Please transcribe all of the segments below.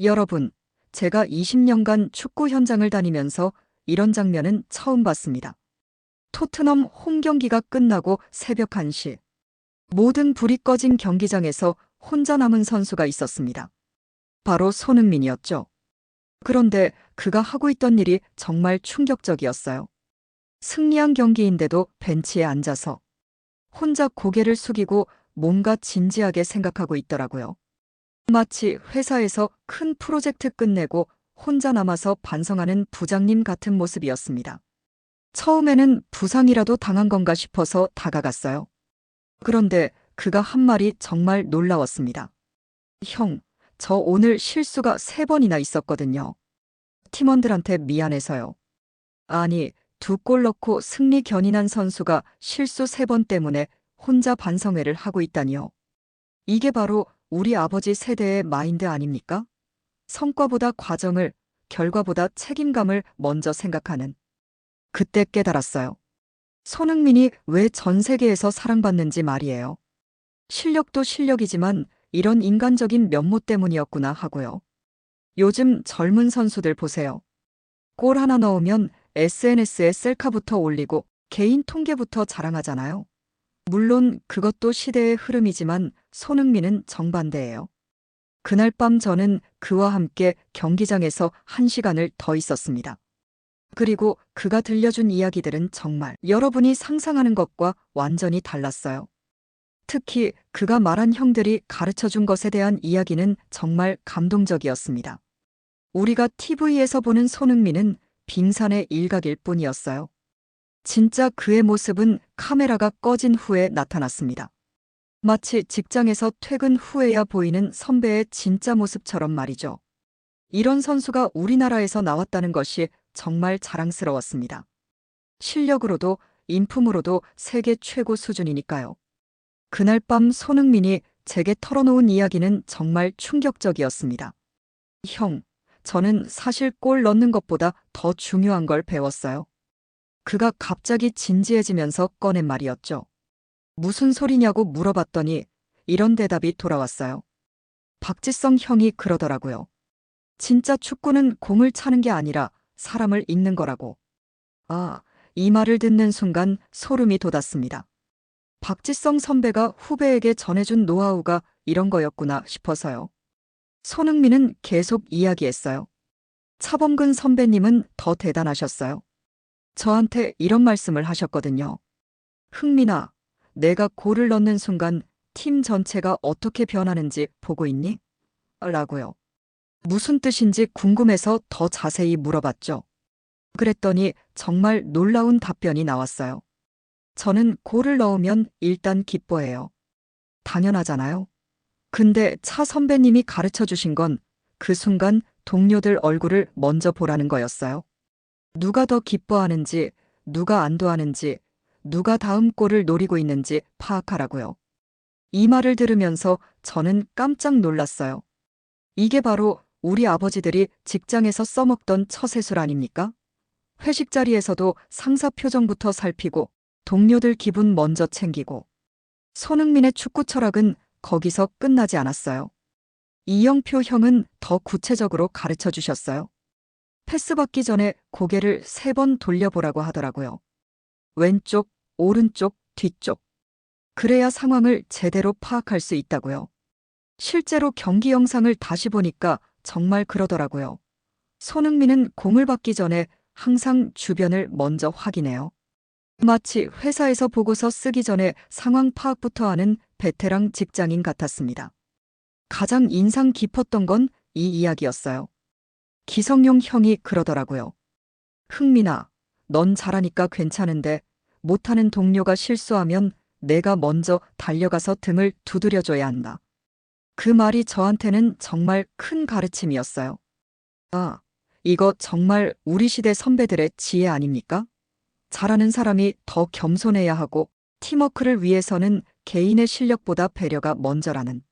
여러분, 제가 20년간 축구 현장을 다니면서 이런 장면은 처음 봤습니다. 토트넘 홈 경기가 끝나고 새벽 1시. 모든 불이 꺼진 경기장에서 혼자 남은 선수가 있었습니다. 바로 손흥민이었죠. 그런데 그가 하고 있던 일이 정말 충격적이었어요. 승리한 경기인데도 벤치에 앉아서 혼자 고개를 숙이고 뭔가 진지하게 생각하고 있더라고요. 마치 회사에서 큰 프로젝트 끝내고 혼자 남아서 반성하는 부장님 같은 모습이었습니다. 처음에는 부상이라도 당한 건가 싶어서 다가갔어요. 그런데 그가 한 말이 정말 놀라웠습니다. 형, 저 오늘 실수가 세 번이나 있었거든요. 팀원들한테 미안해서요. 아니, 두 골 넣고 승리 견인한 선수가 실수 세 번 때문에 혼자 반성회를 하고 있다니요. 이게 바로 우리 아버지 세대의 마인드 아닙니까? 성과보다 과정을, 결과보다 책임감을 먼저 생각하는. 그때 깨달았어요. 손흥민이 왜 전 세계에서 사랑받는지 말이에요. 실력도 실력이지만 이런 인간적인 면모 때문이었구나 하고요. 요즘 젊은 선수들 보세요. 골 하나 넣으면 SNS에 셀카부터 올리고 개인 통계부터 자랑하잖아요. 물론 그것도 시대의 흐름이지만 손흥민은 정반대예요. 그날 밤 저는 그와 함께 경기장에서 한 시간을 더 있었습니다. 그리고 그가 들려준 이야기들은 정말 여러분이 상상하는 것과 완전히 달랐어요. 특히 그가 말한 형들이 가르쳐 준 것에 대한 이야기는 정말 감동적이었습니다. 우리가 TV에서 보는 손흥민은 빙산의 일각일 뿐이었어요. 진짜 그의 모습은 카메라가 꺼진 후에 나타났습니다. 마치 직장에서 퇴근 후에야 보이는 선배의 진짜 모습처럼 말이죠. 이런 선수가 우리나라에서 나왔다는 것이 정말 자랑스러웠습니다. 실력으로도 인품으로도 세계 최고 수준이니까요. 그날 밤 손흥민이 제게 털어놓은 이야기는 정말 충격적이었습니다. 형, 저는 사실 골 넣는 것보다 더 중요한 걸 배웠어요. 그가 갑자기 진지해지면서 꺼낸 말이었죠. 무슨 소리냐고 물어봤더니 이런 대답이 돌아왔어요. 박지성 형이 그러더라고요. 진짜 축구는 공을 차는 게 아니라 사람을 읽는 거라고. 아, 이 말을 듣는 순간 소름이 돋았습니다. 박지성 선배가 후배에게 전해준 노하우가 이런 거였구나 싶어서요. 손흥민은 계속 이야기했어요. 차범근 선배님은 더 대단하셨어요. 저한테 이런 말씀을 하셨거든요. 흥민아, 내가 골을 넣는 순간 팀 전체가 어떻게 변하는지 보고 있니? 라고요. 무슨 뜻인지 궁금해서 더 자세히 물어봤죠. 그랬더니 정말 놀라운 답변이 나왔어요. 저는 골을 넣으면 일단 기뻐해요. 당연하잖아요. 근데 차 선배님이 가르쳐 주신 건 그 순간 동료들 얼굴을 먼저 보라는 거였어요. 누가 더 기뻐하는지, 누가 안도하는지, 누가 다음 골을 노리고 있는지 파악하라고요. 이 말을 들으면서 저는 깜짝 놀랐어요. 이게 바로 우리 아버지들이 직장에서 써먹던 처세술 아닙니까? 회식 자리에서도 상사 표정부터 살피고 동료들 기분 먼저 챙기고 손흥민의 축구 철학은 거기서 끝나지 않았어요. 이영표 형은 더 구체적으로 가르쳐 주셨어요. 패스 받기 전에 고개를 세 번 돌려보라고 하더라고요. 왼쪽, 오른쪽, 뒤쪽. 그래야 상황을 제대로 파악할 수 있다고요. 실제로 경기 영상을 다시 보니까 정말 그러더라고요. 손흥민은 공을 받기 전에 항상 주변을 먼저 확인해요. 마치 회사에서 보고서 쓰기 전에 상황 파악부터 하는 베테랑 직장인 같았습니다. 가장 인상 깊었던 건 이 이야기였어요. 기성용 형이 그러더라고요. 흥민아, 넌 잘하니까 괜찮은데 못하는 동료가 실수하면 내가 먼저 달려가서 등을 두드려줘야 한다. 그 말이 저한테는 정말 큰 가르침이었어요. 아, 이거 정말 우리 시대 선배들의 지혜 아닙니까? 잘하는 사람이 더 겸손해야 하고 팀워크를 위해서는 개인의 실력보다 배려가 먼저라는.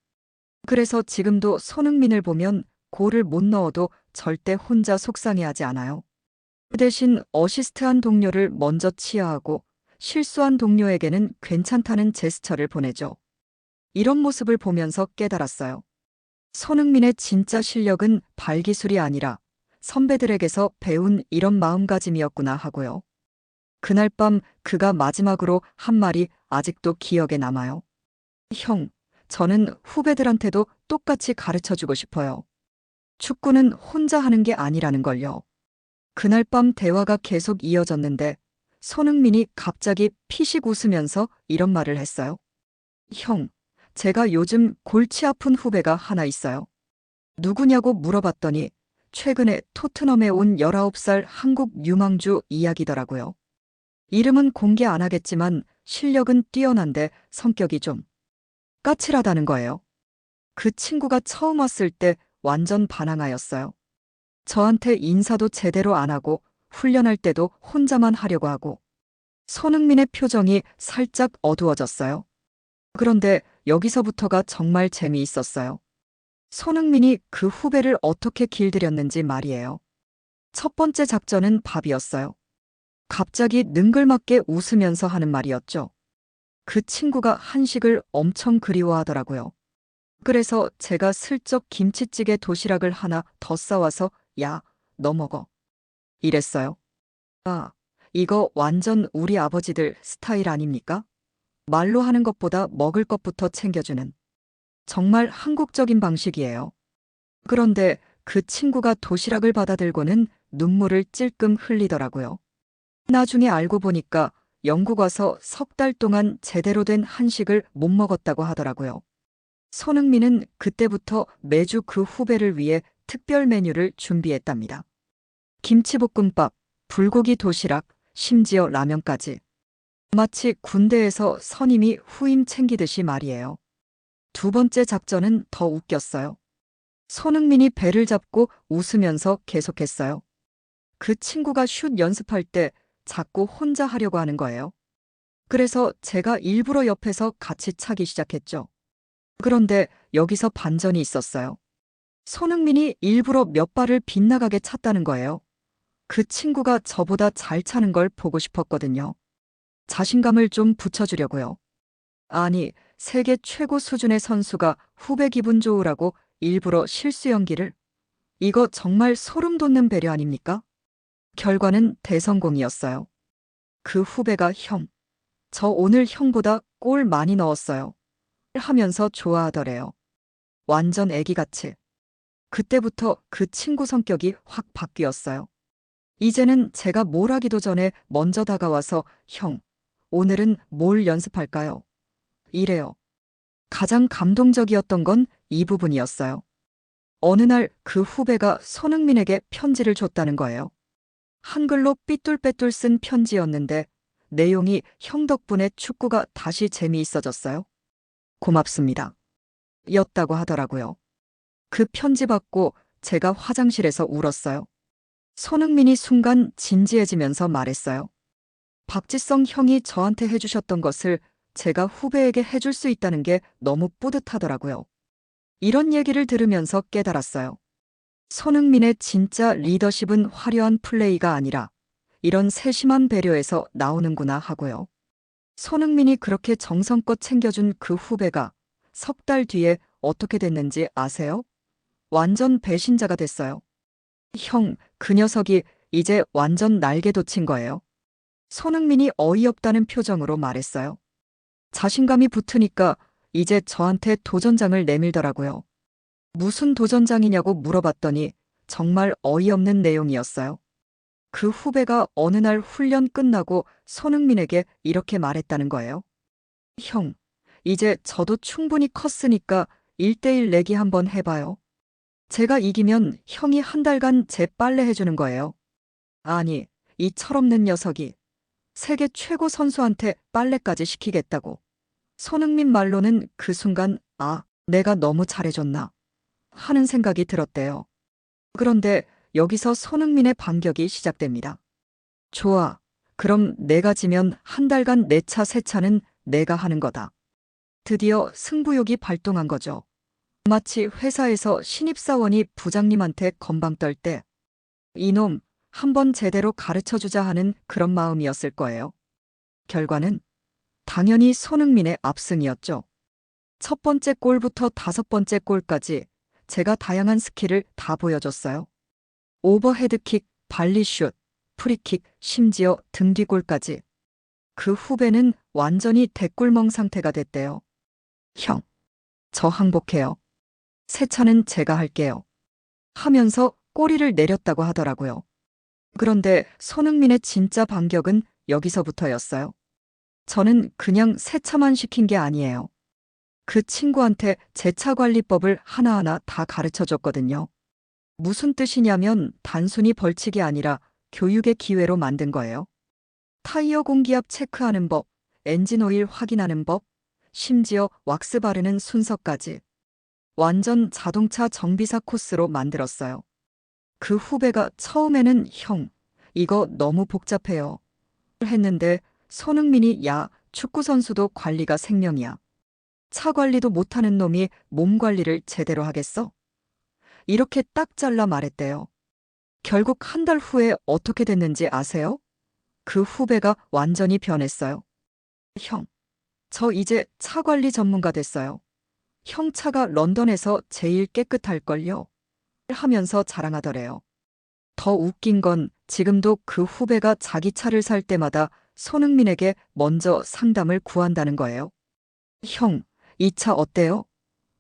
그래서 지금도 손흥민을 보면 골을 못 넣어도 절대 혼자 속상해하지 않아요. 그 대신 어시스트한 동료를 먼저 치하하고 실수한 동료에게는 괜찮다는 제스처를 보내죠. 이런 모습을 보면서 깨달았어요. 손흥민의 진짜 실력은 발기술이 아니라 선배들에게서 배운 이런 마음가짐이었구나 하고요. 그날 밤 그가 마지막으로 한 말이 아직도 기억에 남아요. 형, 저는 후배들한테도 똑같이 가르쳐 주고 싶어요. 축구는 혼자 하는 게 아니라는 걸요. 그날 밤 대화가 계속 이어졌는데 손흥민이 갑자기 피식 웃으면서 이런 말을 했어요. 형, 제가 요즘 골치 아픈 후배가 하나 있어요. 누구냐고 물어봤더니 최근에 토트넘에 온 19살 한국 유망주 이야기더라고요. 이름은 공개 안 하겠지만 실력은 뛰어난데 성격이 좀 까칠하다는 거예요. 그 친구가 처음 왔을 때 완전 반항하였어요. 저한테 인사도 제대로 안 하고 훈련할 때도 혼자만 하려고 하고 손흥민의 표정이 살짝 어두워졌어요. 그런데 여기서부터가 정말 재미있었어요. 손흥민이 그 후배를 어떻게 길들였는지 말이에요. 첫 번째 작전은 밥이었어요. 갑자기 능글맞게 웃으면서 하는 말이었죠. 그 친구가 한식을 엄청 그리워하더라고요. 그래서 제가 슬쩍 김치찌개 도시락을 하나 더 싸와서 야, 너 먹어. 이랬어요. 아, 이거 완전 우리 아버지들 스타일 아닙니까? 말로 하는 것보다 먹을 것부터 챙겨주는. 정말 한국적인 방식이에요. 그런데 그 친구가 도시락을 받아들고는 눈물을 찔끔 흘리더라고요. 나중에 알고 보니까 영국 와서 석 달 동안 제대로 된 한식을 못 먹었다고 하더라고요. 손흥민은 그때부터 매주 그 후배를 위해 특별 메뉴를 준비했답니다. 김치볶음밥, 불고기 도시락, 심지어 라면까지. 마치 군대에서 선임이 후임 챙기듯이 말이에요. 두 번째 작전은 더 웃겼어요. 손흥민이 배를 잡고 웃으면서 계속했어요. 그 친구가 슛 연습할 때 자꾸 혼자 하려고 하는 거예요. 그래서 제가 일부러 옆에서 같이 차기 시작했죠. 그런데 여기서 반전이 있었어요. 손흥민이 일부러 몇 발을 빗나가게 찼다는 거예요. 그 친구가 저보다 잘 차는 걸 보고 싶었거든요. 자신감을 좀 붙여주려고요. 아니, 세계 최고 수준의 선수가 후배 기분 좋으라고 일부러 실수 연기를? 이거 정말 소름 돋는 배려 아닙니까? 결과는 대성공이었어요. 그 후배가 형, 저 오늘 형보다 골 많이 넣었어요. 하면서 좋아하더래요. 완전 애기같이. 그때부터 그 친구 성격이 확 바뀌었어요. 이제는 제가 뭘 하기도 전에 먼저 다가와서 형, 오늘은 뭘 연습할까요? 이래요. 가장 감동적이었던 건 이 부분이었어요. 어느 날 그 후배가 손흥민에게 편지를 줬다는 거예요. 한글로 삐뚤빼뚤 쓴 편지였는데 내용이 형 덕분에 축구가 다시 재미있어졌어요. 고맙습니다. 였다고 하더라고요. 그 편지 받고 제가 화장실에서 울었어요. 손흥민이 순간 진지해지면서 말했어요. 박지성 형이 저한테 해주셨던 것을 제가 후배에게 해줄 수 있다는 게 너무 뿌듯하더라고요. 이런 얘기를 들으면서 깨달았어요. 손흥민의 진짜 리더십은 화려한 플레이가 아니라 이런 세심한 배려에서 나오는구나 하고요. 손흥민이 그렇게 정성껏 챙겨준 그 후배가 석 달 뒤에 어떻게 됐는지 아세요? 완전 배신자가 됐어요. 형, 그 녀석이 이제 완전 날개 돋친 거예요. 손흥민이 어이없다는 표정으로 말했어요. 자신감이 붙으니까 이제 저한테 도전장을 내밀더라고요. 무슨 도전장이냐고 물어봤더니 정말 어이없는 내용이었어요. 그 후배가 어느 날 훈련 끝나고 손흥민에게 이렇게 말했다는 거예요. 형, 이제 저도 충분히 컸으니까 1대1 내기 한번 해봐요. 제가 이기면 형이 한 달간 제 빨래 해주는 거예요. 아니, 이 철없는 녀석이 세계 최고 선수한테 빨래까지 시키겠다고. 손흥민 말로는 그 순간, 아, 내가 너무 잘해줬나. 하는 생각이 들었대요. 그런데 여기서 손흥민의 반격이 시작됩니다. 좋아. 그럼 내가 지면 한 달간 내 차 세 차는 내가 하는 거다. 드디어 승부욕이 발동한 거죠. 마치 회사에서 신입사원이 부장님한테 건방 떨 때, 이놈, 한 번 제대로 가르쳐 주자 하는 그런 마음이었을 거예요. 결과는 당연히 손흥민의 압승이었죠. 첫 번째 골부터 다섯 번째 골까지 제가 다양한 스킬을 다 보여줬어요. 오버헤드킥, 발리슛, 프리킥, 심지어 등뒤골까지. 그 후배는 완전히 대꿀멍 상태가 됐대요. 형, 저 항복해요. 세차는 제가 할게요. 하면서 꼬리를 내렸다고 하더라고요. 그런데 손흥민의 진짜 반격은 여기서부터였어요. 저는 그냥 세차만 시킨 게 아니에요. 그 친구한테 제차 관리법을 하나하나 다 가르쳐 줬거든요. 무슨 뜻이냐면 단순히 벌칙이 아니라 교육의 기회로 만든 거예요. 타이어 공기압 체크하는 법, 엔진 오일 확인하는 법, 심지어 왁스 바르는 순서까지. 완전 자동차 정비사 코스로 만들었어요. 그 후배가 처음에는 형, 이거 너무 복잡해요. 했는데 손흥민이 야, 축구선수도 관리가 생명이야. 차 관리도 못하는 놈이 몸 관리를 제대로 하겠어? 이렇게 딱 잘라 말했대요. 결국 한 달 후에 어떻게 됐는지 아세요? 그 후배가 완전히 변했어요. 형, 저 이제 차 관리 전문가 됐어요. 형 차가 런던에서 제일 깨끗할걸요? 하면서 자랑하더래요. 더 웃긴 건 지금도 그 후배가 자기 차를 살 때마다 손흥민에게 먼저 상담을 구한다는 거예요. 형, 이 차 어때요?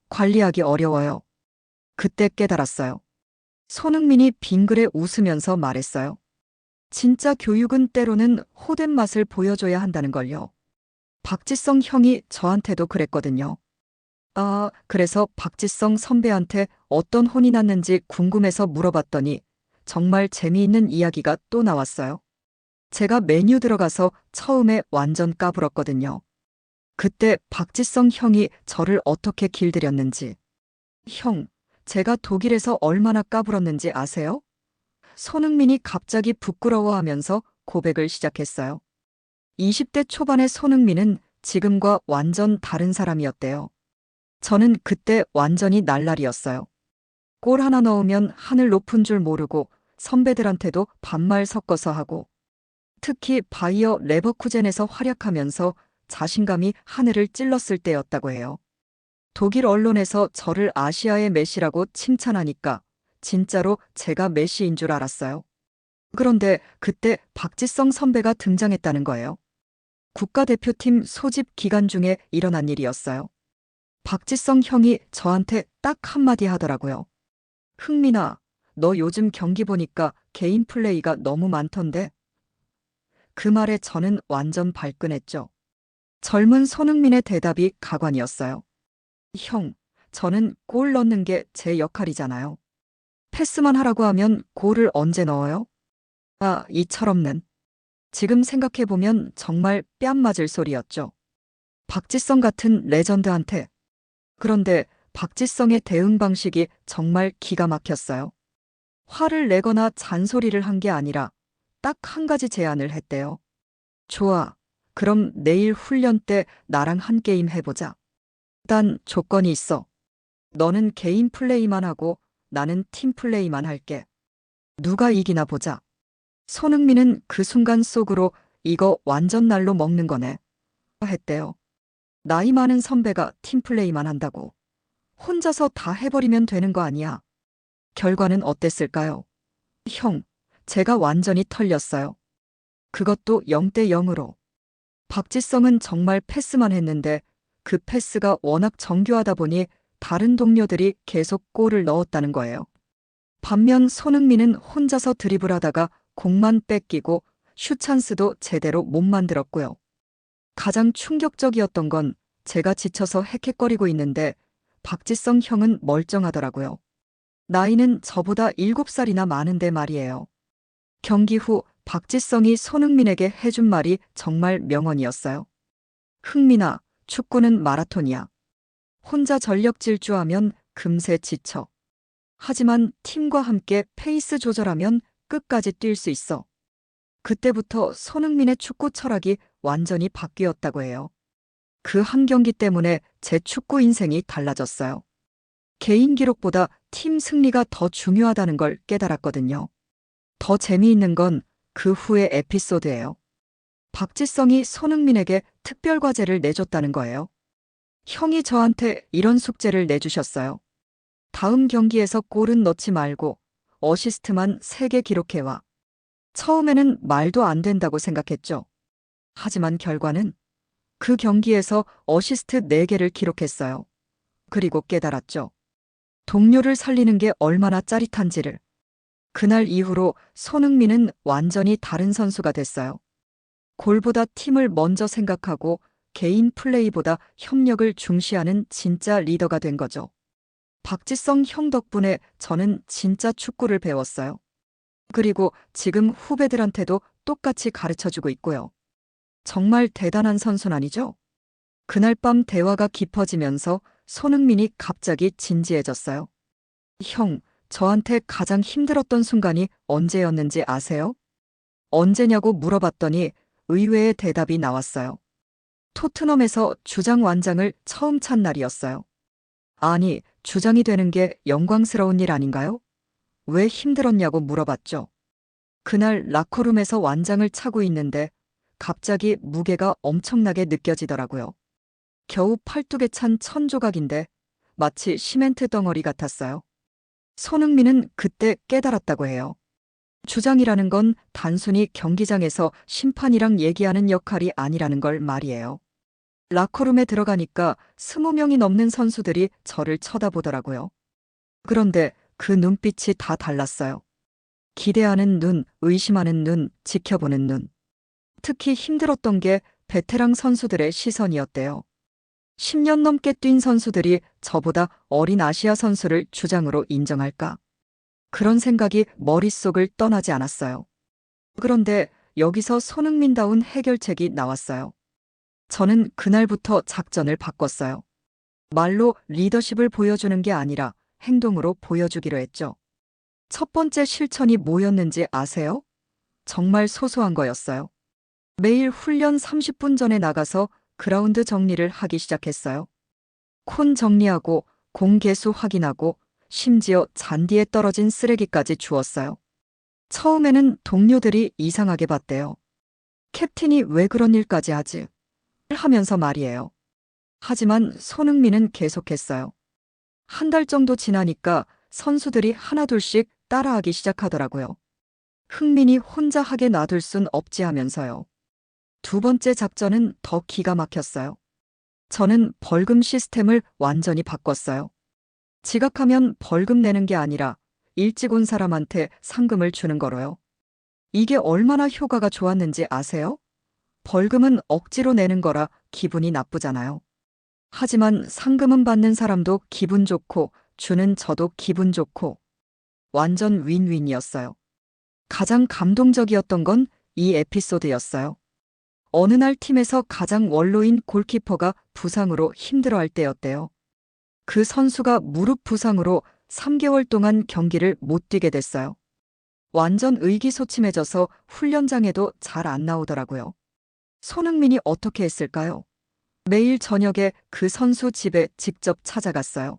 관리하기 어려워요. 그때 깨달았어요. 손흥민이 빙그레 웃으면서 말했어요. 진짜 교육은 때로는 호된 맛을 보여줘야 한다는 걸요. 박지성 형이 저한테도 그랬거든요. 아, 그래서 박지성 선배한테 어떤 혼이 났는지 궁금해서 물어봤더니 정말 재미있는 이야기가 또 나왔어요. 제가 메뉴 들어가서 처음에 완전 까불었거든요. 그때 박지성 형이 저를 어떻게 길들였는지. 형, 제가 독일에서 얼마나 까불었는지 아세요? 손흥민이 갑자기 부끄러워하면서 고백을 시작했어요. 20대 초반의 손흥민은 지금과 완전 다른 사람이었대요. 저는 그때 완전히 날라리였어요. 골 하나 넣으면 하늘 높은 줄 모르고 선배들한테도 반말 섞어서 하고 특히 바이어 레버쿠젠에서 활약하면서 자신감이 하늘을 찔렀을 때였다고 해요. 독일 언론에서 저를 아시아의 메시라고 칭찬하니까 진짜로 제가 메시인 줄 알았어요. 그런데 그때 박지성 선배가 등장했다는 거예요. 국가대표팀 소집 기간 중에 일어난 일이었어요. 박지성 형이 저한테 딱 한마디 하더라고요. 흥민아, 너 요즘 경기 보니까 개인 플레이가 너무 많던데? 그 말에 저는 완전 발끈했죠. 젊은 손흥민의 대답이 가관이었어요. 형, 저는 골 넣는 게 제 역할이잖아요. 패스만 하라고 하면 골을 언제 넣어요? 아, 이 철없는. 지금 생각해보면 정말 뺨 맞을 소리였죠. 박지성 같은 레전드한테. 그런데 박지성의 대응 방식이 정말 기가 막혔어요. 화를 내거나 잔소리를 한 게 아니라 딱 한 가지 제안을 했대요. 좋아. 그럼 내일 훈련 때 나랑 한 게임 해보자. 단 조건이 있어. 너는 개인 플레이만 하고 나는 팀 플레이만 할게. 누가 이기나 보자. 손흥민은 그 순간 속으로 이거 완전 날로 먹는 거네. 했대요. 나이 많은 선배가 팀 플레이만 한다고. 혼자서 다 해버리면 되는 거 아니야. 결과는 어땠을까요? 형, 제가 완전히 털렸어요. 그것도 0대 0으로. 박지성은 정말 패스만 했는데 그 패스가 워낙 정교하다 보니 다른 동료들이 계속 골을 넣었다는 거예요. 반면 손흥민은 혼자서 드리블하다가 공만 뺏기고 슛 찬스도 제대로 못 만들었고요. 가장 충격적이었던 건 제가 지쳐서 헥헥거리고 있는데 박지성 형은 멀쩡하더라고요. 나이는 저보다 7살이나 많은데 말이에요. 경기 후 박지성이 손흥민에게 해준 말이 정말 명언이었어요. 흥민아, 축구는 마라톤이야. 혼자 전력 질주하면 금세 지쳐. 하지만 팀과 함께 페이스 조절하면 끝까지 뛸 수 있어. 그때부터 손흥민의 축구 철학이 완전히 바뀌었다고 해요. 그 한 경기 때문에 제 축구 인생이 달라졌어요. 개인 기록보다 팀 승리가 더 중요하다는 걸 깨달았거든요. 더 재미있는 건 그 후의 에피소드예요. 박지성이 손흥민에게 특별 과제를 내줬다는 거예요. 형이 저한테 이런 숙제를 내주셨어요. 다음 경기에서 골은 넣지 말고 어시스트만 3개 기록해와. 처음에는 말도 안 된다고 생각했죠. 하지만 결과는 그 경기에서 어시스트 4개를 기록했어요. 그리고 깨달았죠. 동료를 살리는 게 얼마나 짜릿한지를. 그날 이후로 손흥민은 완전히 다른 선수가 됐어요. 골보다 팀을 먼저 생각하고 개인 플레이보다 협력을 중시하는 진짜 리더가 된 거죠. 박지성 형 덕분에 저는 진짜 축구를 배웠어요. 그리고 지금 후배들한테도 똑같이 가르쳐 주고 있고요. 정말 대단한 선수는 아니죠? 그날 밤 대화가 깊어지면서 손흥민이 갑자기 진지해졌어요. 형, 저한테 가장 힘들었던 순간이 언제였는지 아세요? 언제냐고 물어봤더니 의외의 대답이 나왔어요. 토트넘에서 주장 완장을 처음 찬 날이었어요. 아니, 주장이 되는 게 영광스러운 일 아닌가요? 왜 힘들었냐고 물어봤죠. 그날 라커룸에서 완장을 차고 있는데 갑자기 무게가 엄청나게 느껴지더라고요. 겨우 팔뚝에 찬 천조각인데 마치 시멘트 덩어리 같았어요. 손흥민은 그때 깨달았다고 해요. 주장이라는 건 단순히 경기장에서 심판이랑 얘기하는 역할이 아니라는 걸 말이에요. 라커룸에 들어가니까 스무 명이 넘는 선수들이 저를 쳐다보더라고요. 그런데 그 눈빛이 다 달랐어요. 기대하는 눈, 의심하는 눈, 지켜보는 눈. 특히 힘들었던 게 베테랑 선수들의 시선이었대요. 10년 넘게 뛴 선수들이 저보다 어린 아시아 선수를 주장으로 인정할까? 그런 생각이 머릿속을 떠나지 않았어요. 그런데 여기서 손흥민다운 해결책이 나왔어요. 저는 그날부터 작전을 바꿨어요. 말로 리더십을 보여주는 게 아니라 행동으로 보여주기로 했죠. 첫 번째 실천이 뭐였는지 아세요? 정말 소소한 거였어요. 매일 훈련 30분 전에 나가서 그라운드 정리를 하기 시작했어요. 콘 정리하고 공 개수 확인하고 심지어 잔디에 떨어진 쓰레기까지 주웠어요. 처음에는 동료들이 이상하게 봤대요. 캡틴이 왜 그런 일까지 하지? 하면서 말이에요. 하지만 손흥민은 계속했어요. 한 달 정도 지나니까 선수들이 하나둘씩 따라하기 시작하더라고요. 흥민이 혼자 하게 놔둘 순 없지 하면서요. 두 번째 작전은 더 기가 막혔어요. 저는 벌금 시스템을 완전히 바꿨어요. 지각하면 벌금 내는 게 아니라 일찍 온 사람한테 상금을 주는 거로요. 이게 얼마나 효과가 좋았는지 아세요? 벌금은 억지로 내는 거라 기분이 나쁘잖아요. 하지만 상금은 받는 사람도 기분 좋고 주는 저도 기분 좋고 완전 윈윈이었어요. 가장 감동적이었던 건 이 에피소드였어요. 어느 날 팀에서 가장 원로인 골키퍼가 부상으로 힘들어할 때였대요. 그 선수가 무릎 부상으로 3개월 동안 경기를 못 뛰게 됐어요. 완전 의기소침해져서 훈련장에도 잘 안 나오더라고요. 손흥민이 어떻게 했을까요? 매일 저녁에 그 선수 집에 직접 찾아갔어요.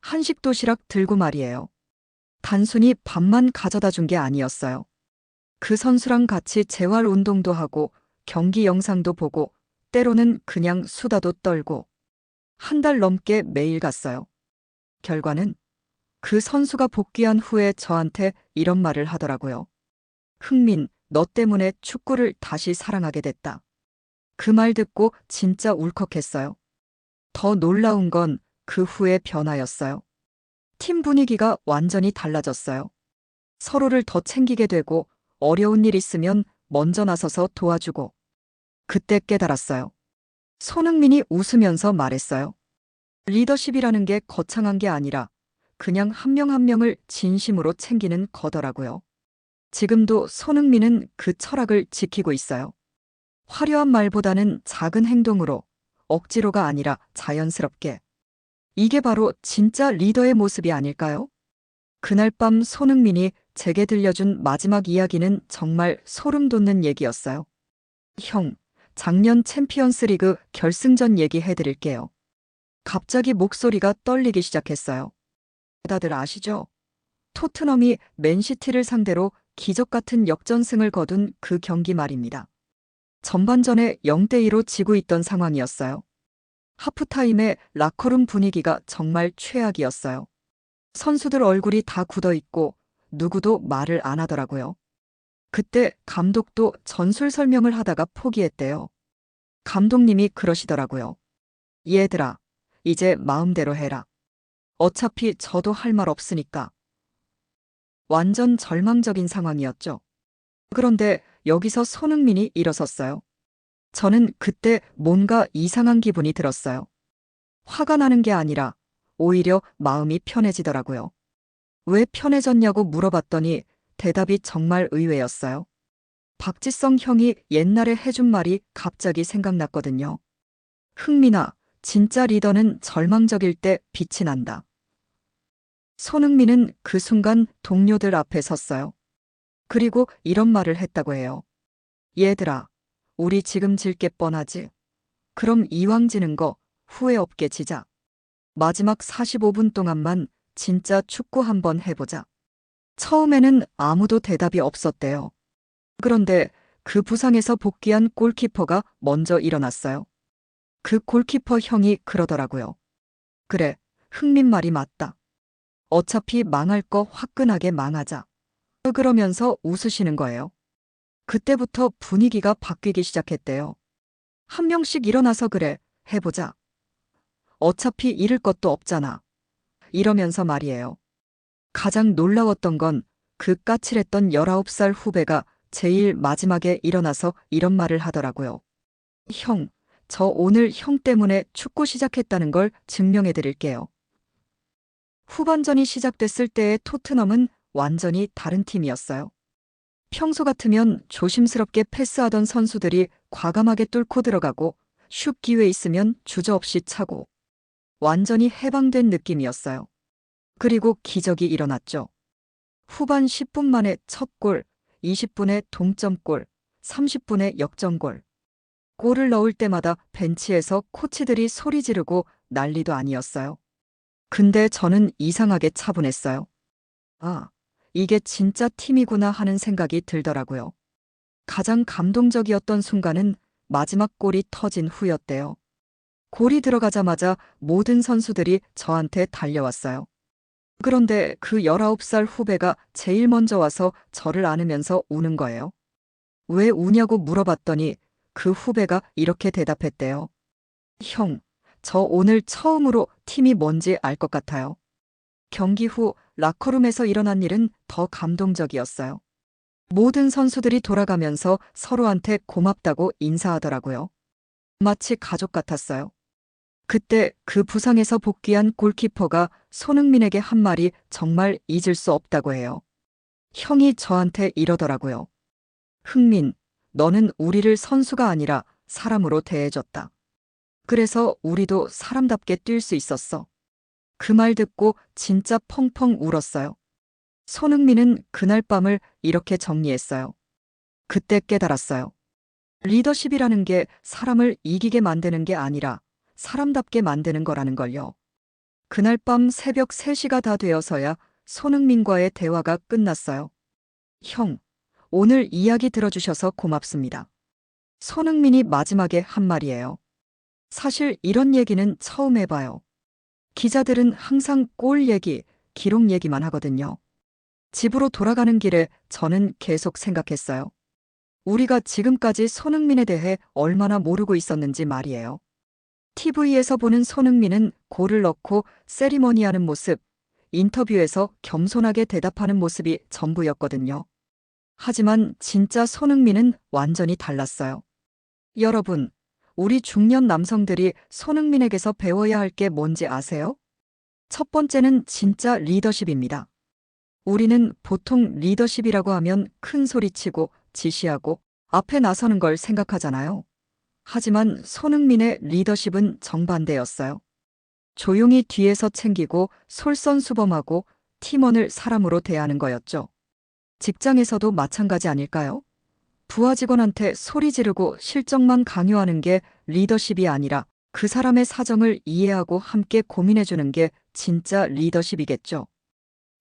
한식 도시락 들고 말이에요. 단순히 밥만 가져다 준 게 아니었어요. 그 선수랑 같이 재활 운동도 하고 경기 영상도 보고 때로는 그냥 수다도 떨고 한 달 넘게 매일 갔어요. 결과는 그 선수가 복귀한 후에 저한테 이런 말을 하더라고요. 흥민, 너 때문에 축구를 다시 사랑하게 됐다. 그 말 듣고 진짜 울컥했어요. 더 놀라운 건 그 후의 변화였어요. 팀 분위기가 완전히 달라졌어요. 서로를 더 챙기게 되고 어려운 일 있으면 먼저 나서서 도와주고. 그때 깨달았어요. 손흥민이 웃으면서 말했어요. 리더십이라는 게 거창한 게 아니라 그냥 한명한 명을 진심으로 챙기는 거더라고요. 지금도 손흥민은 그 철학을 지키고 있어요. 화려한 말보다는 작은 행동으로 억지로가 아니라 자연스럽게. 이게 바로 진짜 리더의 모습이 아닐까요? 그날 밤 손흥민이 제게 들려준 마지막 이야기는 정말 소름 돋는 얘기였어요. 형, 작년 챔피언스 리그 결승전 얘기해 드릴게요. 갑자기 목소리가 떨리기 시작했어요. 다들 아시죠? 토트넘이 맨시티를 상대로 기적 같은 역전승을 거둔 그 경기 말입니다. 전반전에 0대2로 지고 있던 상황이었어요. 하프타임에 라커룸 분위기가 정말 최악이었어요. 선수들 얼굴이 다 굳어 있고 누구도 말을 안 하더라고요. 그때 감독도 전술 설명을 하다가 포기했대요. 감독님이 그러시더라고요. 얘들아, 이제 마음대로 해라. 어차피 저도 할 말 없으니까. 완전 절망적인 상황이었죠. 그런데 여기서 손흥민이 일어섰어요. 저는 그때 뭔가 이상한 기분이 들었어요. 화가 나는 게 아니라 오히려 마음이 편해지더라고요. 왜 편해졌냐고 물어봤더니 대답이 정말 의외였어요. 박지성 형이 옛날에 해준 말이 갑자기 생각났거든요. 흥민아, 진짜 리더는 절망적일 때 빛이 난다. 손흥민은 그 순간 동료들 앞에 섰어요. 그리고 이런 말을 했다고 해요. 얘들아, 우리 지금 질 게 뻔하지. 그럼 이왕 지는 거 후회 없게 지자. 마지막 45분 동안만 진짜 축구 한번 해보자. 처음에는 아무도 대답이 없었대요. 그런데 그 부상에서 복귀한 골키퍼가 먼저 일어났어요. 그 골키퍼 형이 그러더라고요. 그래, 흥민 말이 맞다. 어차피 망할 거 화끈하게 망하자. 그러면서 웃으시는 거예요. 그때부터 분위기가 바뀌기 시작했대요. 한 명씩 일어나서 그래, 해보자. 어차피 잃을 것도 없잖아. 이러면서 말이에요. 가장 놀라웠던 건 그 까칠했던 19살 후배가 제일 마지막에 일어나서 이런 말을 하더라고요. 형, 저 오늘 형 때문에 축구 시작했다는 걸 증명해 드릴게요. 후반전이 시작됐을 때의 토트넘은 완전히 다른 팀이었어요. 평소 같으면 조심스럽게 패스하던 선수들이 과감하게 뚫고 들어가고 슛 기회 있으면 주저없이 차고 완전히 해방된 느낌이었어요. 그리고 기적이 일어났죠. 후반 10분 만에 첫 골, 20분에 동점골, 30분에 역전골. 골을 넣을 때마다 벤치에서 코치들이 소리 지르고 난리도 아니었어요. 근데 저는 이상하게 차분했어요. 아, 이게 진짜 팀이구나 하는 생각이 들더라고요. 가장 감동적이었던 순간은 마지막 골이 터진 후였대요. 골이 들어가자마자 모든 선수들이 저한테 달려왔어요. 그런데 그 19살 후배가 제일 먼저 와서 저를 안으면서 우는 거예요. 왜 우냐고 물어봤더니 그 후배가 이렇게 대답했대요. 형, 저 오늘 처음으로 팀이 뭔지 알 것 같아요. 경기 후 라커룸에서 일어난 일은 더 감동적이었어요. 모든 선수들이 돌아가면서 서로한테 고맙다고 인사하더라고요. 마치 가족 같았어요. 그때 그 부상에서 복귀한 골키퍼가 손흥민에게 한 말이 정말 잊을 수 없다고 해요. 형이 저한테 이러더라고요. 흥민, 너는 우리를 선수가 아니라 사람으로 대해줬다. 그래서 우리도 사람답게 뛸 수 있었어. 그 말 듣고 진짜 펑펑 울었어요. 손흥민은 그날 밤을 이렇게 정리했어요. 그때 깨달았어요. 리더십이라는 게 사람을 이기게 만드는 게 아니라 사람답게 만드는 거라는 걸요. 그날 밤 새벽 3시가 다 되어서야 손흥민과의 대화가 끝났어요. 형, 오늘 이야기 들어주셔서 고맙습니다. 손흥민이 마지막에 한 말이에요. 사실 이런 얘기는 처음 해봐요. 기자들은 항상 골 얘기, 기록 얘기만 하거든요. 집으로 돌아가는 길에 저는 계속 생각했어요. 우리가 지금까지 손흥민에 대해 얼마나 모르고 있었는지 말이에요. TV에서 보는 손흥민은 골을 넣고 세리머니하는 모습, 인터뷰에서 겸손하게 대답하는 모습이 전부였거든요. 하지만 진짜 손흥민은 완전히 달랐어요. 여러분, 우리 중년 남성들이 손흥민에게서 배워야 할 게 뭔지 아세요? 첫 번째는 진짜 리더십입니다. 우리는 보통 리더십이라고 하면 큰 소리치고 지시하고 앞에 나서는 걸 생각하잖아요. 하지만 손흥민의 리더십은 정반대였어요. 조용히 뒤에서 챙기고 솔선수범하고 팀원을 사람으로 대하는 거였죠. 직장에서도 마찬가지 아닐까요? 부하 직원한테 소리 지르고 실적만 강요하는 게 리더십이 아니라 그 사람의 사정을 이해하고 함께 고민해주는 게 진짜 리더십이겠죠.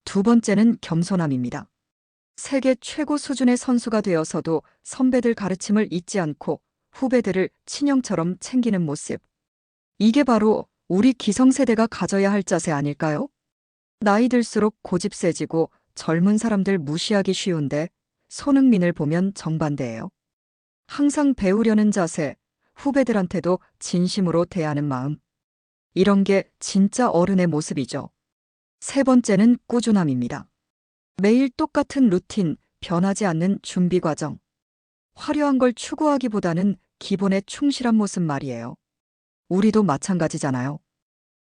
두 번째는 겸손함입니다. 세계 최고 수준의 선수가 되어서도 선배들 가르침을 잊지 않고 후배들을 친형처럼 챙기는 모습. 이게 바로 우리 기성세대가 가져야 할 자세 아닐까요? 나이 들수록 고집 세지고 젊은 사람들 무시하기 쉬운데 손흥민을 보면 정반대예요. 항상 배우려는 자세, 후배들한테도 진심으로 대하는 마음. 이런 게 진짜 어른의 모습이죠. 세 번째는 꾸준함입니다. 매일 똑같은 루틴, 변하지 않는 준비 과정. 화려한 걸 추구하기보다는 기본에 충실한 모습 말이에요. 우리도 마찬가지잖아요.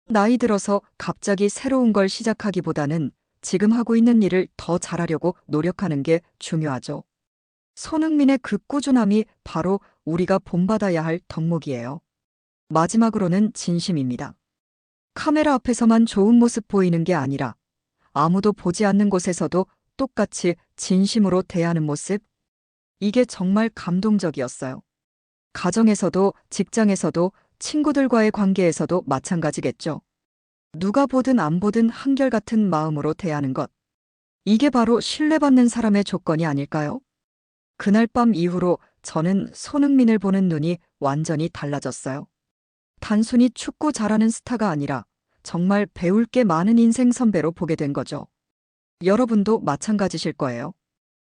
나이 들어서 갑자기 새로운 걸 시작하기보다는 지금 하고 있는 일을 더 잘하려고 노력하는 게 중요하죠. 손흥민의 그 꾸준함이 바로 우리가 본받아야 할 덕목이에요. 마지막으로는 진심입니다. 카메라 앞에서만 좋은 모습 보이는 게 아니라 아무도 보지 않는 곳에서도 똑같이 진심으로 대하는 모습. 이게 정말 감동적이었어요. 가정에서도 직장에서도 친구들과의 관계에서도 마찬가지겠죠. 누가 보든 안 보든 한결같은 마음으로 대하는 것. 이게 바로 신뢰받는 사람의 조건이 아닐까요? 그날 밤 이후로 저는 손흥민을 보는 눈이 완전히 달라졌어요. 단순히 축구 잘하는 스타가 아니라 정말 배울 게 많은 인생 선배로 보게 된 거죠. 여러분도 마찬가지실 거예요.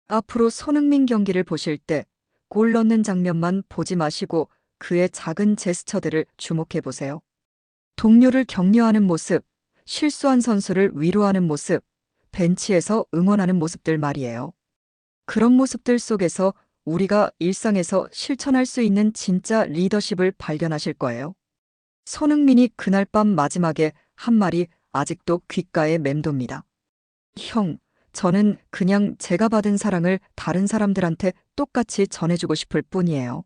앞으로 손흥민 경기를 보실 때 골 넣는 장면만 보지 마시고 그의 작은 제스처들을 주목해 보세요. 동료를 격려하는 모습, 실수한 선수를 위로하는 모습, 벤치에서 응원하는 모습들 말이에요. 그런 모습들 속에서 우리가 일상에서 실천할 수 있는 진짜 리더십을 발견하실 거예요. 손흥민이 그날 밤 마지막에 한 말이 아직도 귓가에 맴돕니다. 형, 저는 그냥 제가 받은 사랑을 다른 사람들한테 똑같이 전해주고 싶을 뿐이에요.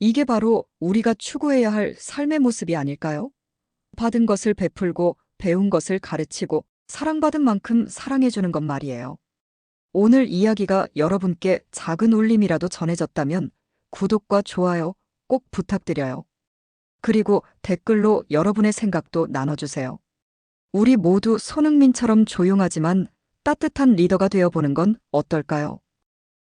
이게 바로 우리가 추구해야 할 삶의 모습이 아닐까요? 받은 것을 베풀고 배운 것을 가르치고 사랑받은 만큼 사랑해주는 것 말이에요. 오늘 이야기가 여러분께 작은 울림이라도 전해졌다면 구독과 좋아요 꼭 부탁드려요. 그리고 댓글로 여러분의 생각도 나눠주세요. 우리 모두 손흥민처럼 조용하지만 따뜻한 리더가 되어보는 건 어떨까요?